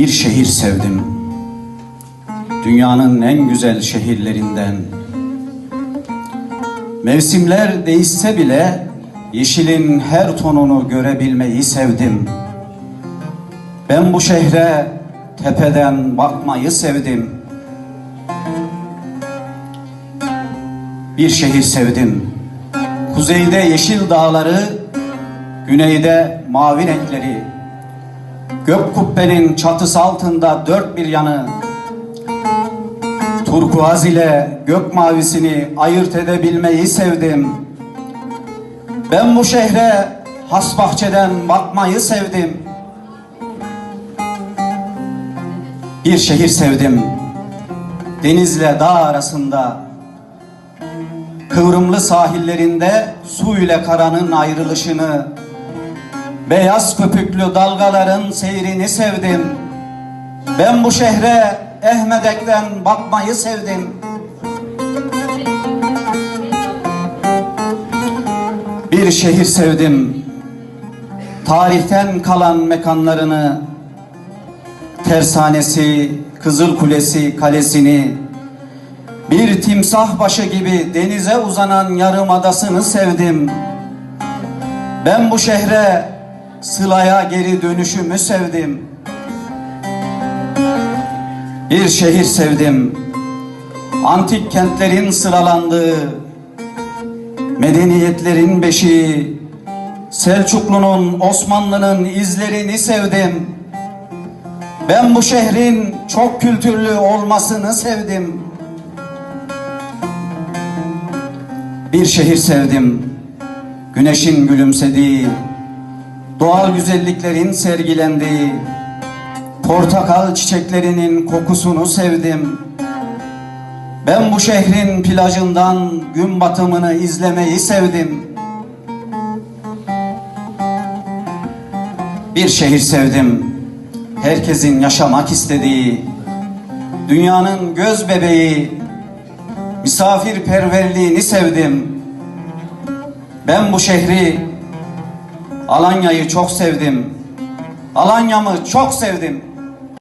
Bir şehir sevdim. Dünyanın en güzel şehirlerinden. Mevsimler değişse bile yeşilin her tonunu görebilmeyi sevdim. Ben bu şehre tepeden bakmayı sevdim. Bir şehir sevdim. Kuzeyde yeşil dağları, güneyde mavi renkleri. Gök kubbenin çatısı altında dört bir yanı. Turkuaz ile gök mavisini ayırt edebilmeyi sevdim. Ben bu şehre has bahçeden bakmayı sevdim. Bir şehir sevdim. Denizle dağ arasında kıvrımlı sahillerinde su ile karanın ayrılışını, beyaz köpüklü dalgaların seyrini sevdim. Ben bu şehre Ehmedek'ten bakmayı sevdim. Bir şehir sevdim. Tarihten kalan mekanlarını, tersanesi, Kızıl Kulesi, kalesini, bir timsah başı gibi denize uzanan yarım adasını sevdim. Ben bu şehre Sıla'ya geri dönüşümü sevdim. Bir şehir sevdim. Antik kentlerin sıralandığı, medeniyetlerin beşiği, Selçuklu'nun, Osmanlı'nın izlerini sevdim. Ben bu şehrin çok kültürlü olmasını sevdim. Bir şehir sevdim. Güneşin gülümsediği, doğal güzelliklerin sergilendiği, portakal çiçeklerinin kokusunu sevdim. Ben bu şehrin plajından gün batımını izlemeyi sevdim. Bir şehir sevdim. Herkesin yaşamak istediği, dünyanın göz bebeği, misafirperverliğini sevdim. Ben bu şehri, Alanya'yı çok sevdim. Alanya'mı çok sevdim.